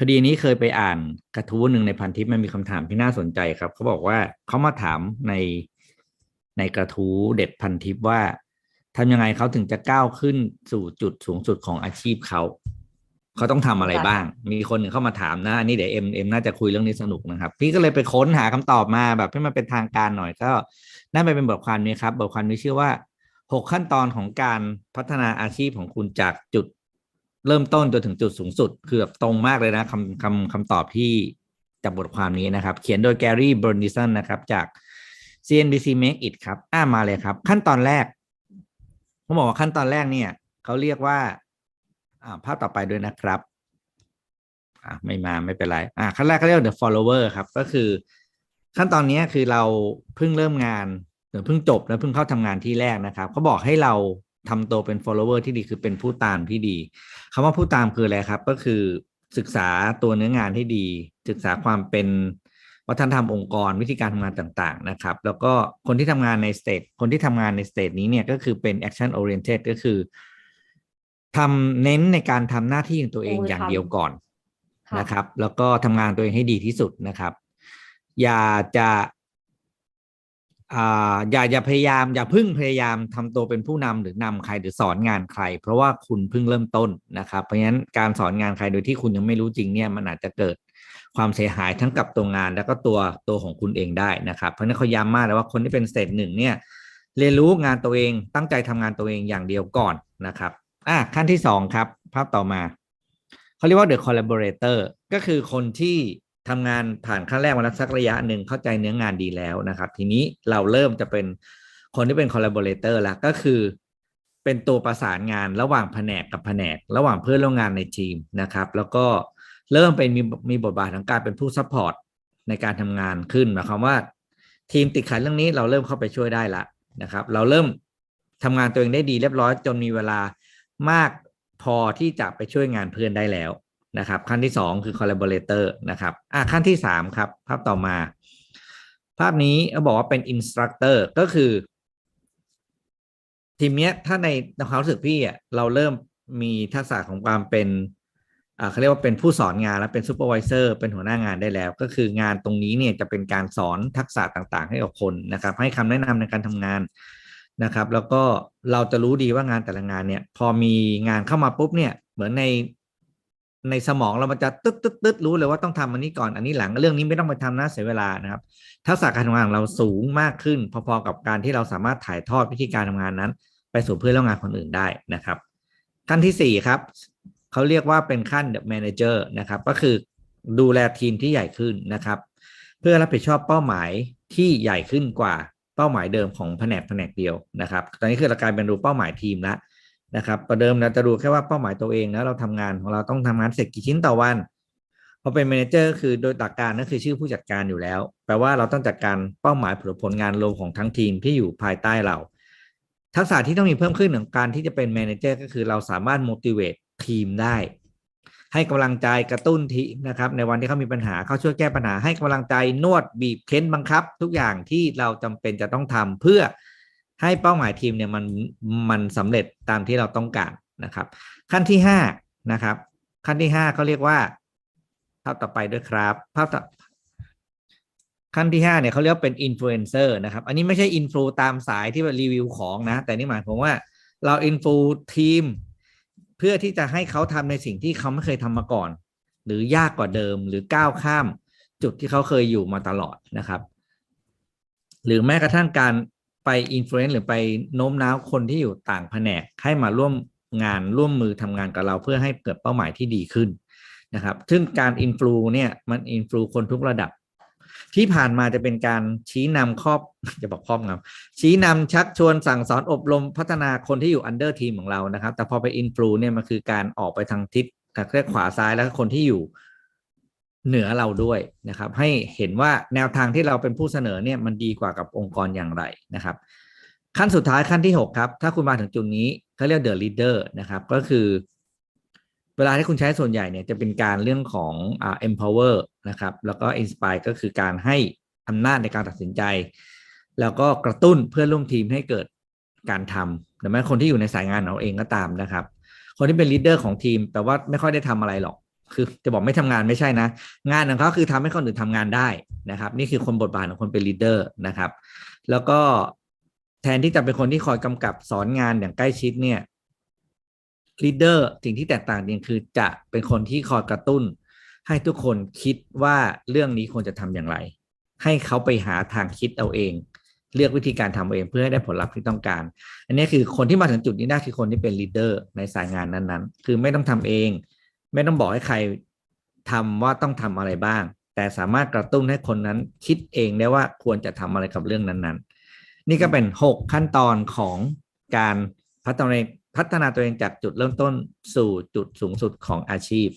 คดีนี้เคยไปอ่านกระทู้หนึ่งในพันทิปมันมีคำถามที่น่าสนใจครับเขาบอกว่าเขามาถามในในกระทู้เด็ดพันทิปว่าทำยังไงเขาถึงจะก้าวขึ้นสู่จุดสูงสุดของอาชีพเขาเขาต้องทำอะไรบ้าง มีคนหนึ่งเข้ามาถามนะอันนี้เดี๋ยวเอ็มเอ็มน่าจะคุยเรื่องนี้สนุกนะครับ พี่ก็เลยไปค้นหาคำตอบมาแบบให้มันเป็นทางการหน่อยก็น่าไปเป็นบทความนี้ครับบทความนี้ชื่อว่าหกขั้นตอนของการพัฒนาอาชีพของคุณจากจุด เริ่มต้นจนถึงจุดสูงสุด คือแบบตรงมากเลยนะคำคำคำตอบที่จากบทความนี้นะครับ เขียนโดยแกรี่เบอร์นิสันนะครับ จาก CNBC Make It ครับ อ่ามาเลยครับ ขั้นตอนแรกเขาบอกว่าขั้นตอนแรกเนี่ยเขาเรียกว่า อ่าภาพต่อไปด้วยนะครับ อ่าไม่มาไม่เป็นไร อ่าขั้นแรกเขาเรียก the follower ครับ ก็คือ ขั้นตอนนี้คือเราเพิ่งเริ่มงานหรือเพิ่งจบแล้วเพิ่งเข้าทำงานที่แรกนะครับเขาบอกให้เรา ทำตัวเป็น follower ที่ดีคือเป็นผู้ตามที่ดีคำว่าผู้ตามคืออะไรครับ ก็คือศึกษาตัวเนื้องานให้ดี ศึกษาความเป็นวัฒนธรรมองค์กรวิธีการทำงานต่างๆนะครับ แล้วก็คนที่ทำงานในสเตจคนที่ทำงานในสเตจนี้เนี่ยก็คือเป็น action oriented ก็คือทำเน้นในการทำหน้าที่ของตัวเองอย่างเดียวก่อนนะครับ แล้วก็ทำงานตัวเองให้ดีที่สุดนะครับ อย่าจะ อย่าอย่าพยายามอย่าพึ่งพยายามทำตัวเป็นผู้นำหรือนำใครหรือสอนงานใคร เพราะว่าคุณเพิ่งเริ่มต้นนะครับ เพราะฉะนั้นการสอนงานใครโดยที่คุณยังไม่รู้จริงเนี่ยมันอาจจะเกิดความเสียหายทั้งกับตัวงาน แล้วก็ตัวตัวของคุณเองได้นะครับ เพราะนั้นเขาย้ำมากเลยว่าคนที่เป็นสเตจหนึ่งเนี่ยเรียนรู้งานตัวเองตั้งใจทำงานตัวเองอย่างเดียวก่อนนะครับอะขั้นที่สองครับ ภาพต่อมาเขาเรียกว่า the collaborator ก็คือคนที่ ทำงานผ่านขั้นแรกมาแล้วสักระยะหนึ่งเข้าใจเนื้องานดีแล้วนะครับ ทีนี้เราเริ่มจะเป็นคนที่เป็น collaborator ล้วก็คือ เป็นตัวประสานงานระหว่างแผนกกับแผนก ระหว่างเพื่อนร่วมงานในทีมนะครับ แล้วก็เริ่มเป็นมีมีบทบาทของการเป็นผู้ซัพพอร์ตในการทำงานขึ้นหมายความว่า ทีมติดขัดเรื่องนี้เราเริ่มเข้าไปช่วยได้ละนะครับ เราเริ่มทำงานตัวเองได้ดีเรียบร้อยจนมีเวลามากพอที่จะไปช่วยงานเพื่อนได้แล้ว นะครับขั้นที่สองคือ collaborator นะครับอะขั้นที่สามครับ ภาพต่อมา ภาพนี้เขาบอกว่าเป็น instructor ก็คือ ทีมเนี้ยถ้าในความรู้สึกพี่อะเราเริ่มมีทักษะของความเป็นอ่าเขาเรียกว่าเป็นผู้สอนงานและเป็นซูเปอร์วิเซอร์เป็นหัวหน้างานได้แล้ว ก็คืองานตรงนี้เนี่ยจะเป็นการสอนทักษะต่างๆ ให้กับคนนะครับ ให้คำแนะนำในการทำงานนะครับ แล้วก็เราจะรู้ดีว่างานแต่ละงานเนี่ย พอมีงานเข้ามาปุ๊บเนี่ย เหมือนใน ในสมองเรามันจะตึ๊ดตึ๊ดตึ๊ดรู้เลยว่าต้องทำอันนี้ก่อนอันนี้หลังเรื่องนี้ไม่ต้องไปทำนะเสียเวลานะครับทักษะการทำงานของเราสูงมากขึ้น พอๆกับการที่เราสามารถถ่ายทอดวิธีการทำงานนั้น ไปสู่เพื่อนร่วมงานคนอื่นได้นะครับ ขั้นที่สี่ครับเขาเรียกว่าเป็นขั้น the manager นะครับก็คือดูแลทีมที่ใหญ่ขึ้นนะครับ เพื่อรับผิดชอบเป้าหมายที่ใหญ่ขึ้นกว่าเป้าหมายเดิมของแผนกแผนกเดียวนะครับตอนนี้คือเรากลายเป็นดูเป้าหมายทีมแล้ว นะครับประเดิมเราจะดูแค่ว่าเป้าหมายตัวเองแล้วเราทำงานของเราต้องทำงานเสร็จกี่ชิ้นต่อวันพอเป็นเมนเจอร์คือโดยหลักการนั่นคือชื่อผู้จัดการอยู่แล้ว แปลว่าเราต้องจัดการเป้าหมายผลผลงานรวมของทั้งทีมที่อยู่ภายใต้เรา ทักษะที่ต้องมีเพิ่มขึ้นของการที่จะเป็นเมนเจอร์ก็คือเราสามารถ motivate ทีมได้ ให้กำลังใจกระตุ้นทีนะครับ ในวันที่เขามีปัญหาเขาช่วยแก้ปัญหาให้กำลังใจนวดบีบเค้นบังคับ ทุกอย่างที่เราจำเป็นจะต้องทำเพื่อ ให้เป้าหมายทีมเนี่ยมันมันสำเร็จตามที่เราต้องการนะครับ ขั้นที่ห้านะครับ ขั้นที่ห้าเขาเรียกว่าภาพต่อไปด้วยครับภาพต่อขั้นที่ห้าเนี่ยเขาเรียกเป็นอินฟลูเอนเซอร์นะครับ อันนี้ไม่ใช่อินฟลูตามสายที่รีวิวของนะ แต่นี่หมายความว่าเราอินฟลูทีม เพื่อที่จะให้เขาทำในสิ่งที่เขาไม่เคยทำมาก่อน หรือยากกว่าเดิมหรือก้าวข้ามจุดที่เขาเคยอยู่มาตลอดนะครับ หรือแม้กระทั่งการ ไปอินฟลูเอนซ์หรือไปโน้มน้าวคนที่อยู่ต่างแผนกให้มาร่วมงานร่วมมือทำงานกับเราเพื่อให้เกิดเป้าหมายที่ดีขึ้นนะครับ ซึ่งการอินฟลูเนี่ยมันอินฟลูคนทุกระดับ ที่ผ่านมาจะเป็นการชี้นำครอบจะบอกครอบงำชี้นำชักชวนสั่งสอนอบรมพัฒนาคนที่อยู่อันเดอร์ทีมของเรานะครับ แต่พอไปอินฟลูเนี่ยมันคือการออกไปทางทิศแค่ขวาซ้ายแล้วคนที่อยู่ เหนือเราด้วยนะครับ ให้เห็นว่าแนวทางที่เราเป็นผู้เสนอเนี่ยมันดีกว่ากับองค์กรอย่างไรนะครับ ขั้นสุดท้ายขั้นที่ 6 ครับ ถ้าคุณมาถึงจุดนี้เขาเรียก the leader นะครับก็คือ เวลาที่คุณใช้ส่วนใหญ่เนี่ยจะเป็นการเรื่องของอ่า empower นะครับ แล้วก็ inspire ก็คือการให้อำนาจในการตัดสินใจ แล้วก็กระตุ้นเพื่อนร่วมทีมให้เกิดการทำหรือแม้คนที่อยู่ในสายงานเราเองก็ตามนะครับ คนที่เป็นลีดเดอร์ของทีม แต่ว่าไม่ค่อยได้ทำอะไรหรอก คือจะบอกไม่ทำงานไม่ใช่นะ งานของเขาคือทำให้คนอื่นทำงานได้นะครับ นี่คือคนบทบาทของคนเป็นลีดเดอร์นะครับ แล้วก็แทนที่จะเป็นคนที่คอยกำกับสอนงานอย่างใกล้ชิดเนี่ยลีดเดอร์สิ่งที่แตกต่างจริงคือจะเป็นคนที่คอยกระตุ้น ให้ทุกคนคิดว่าเรื่องนี้ควรจะทำอย่างไร ให้เขาไปหาทางคิดเอาเอง เลือกวิธีการทำเองเพื่อให้ได้ผลลัพธ์ที่ต้องการ อันนี้คือคนที่มาถึงจุดนี้ได้คือคนที่เป็นลีดเดอร์ในสายงานนั้นๆ คือไม่ต้องทำเอง ไม่ต้องบอกให้ใครทำว่าต้องทำอะไรบ้าง แต่สามารถกระตุ้นให้คนนั้นคิดเองได้ว่าควรจะทำอะไรกับเรื่องนั้นๆ นี่ก็เป็น 6 ขั้นตอนของการพัฒนาพัฒนาตัวเองจากจุดเริ่มต้นสู่จุดสูงสุดของอาชีพ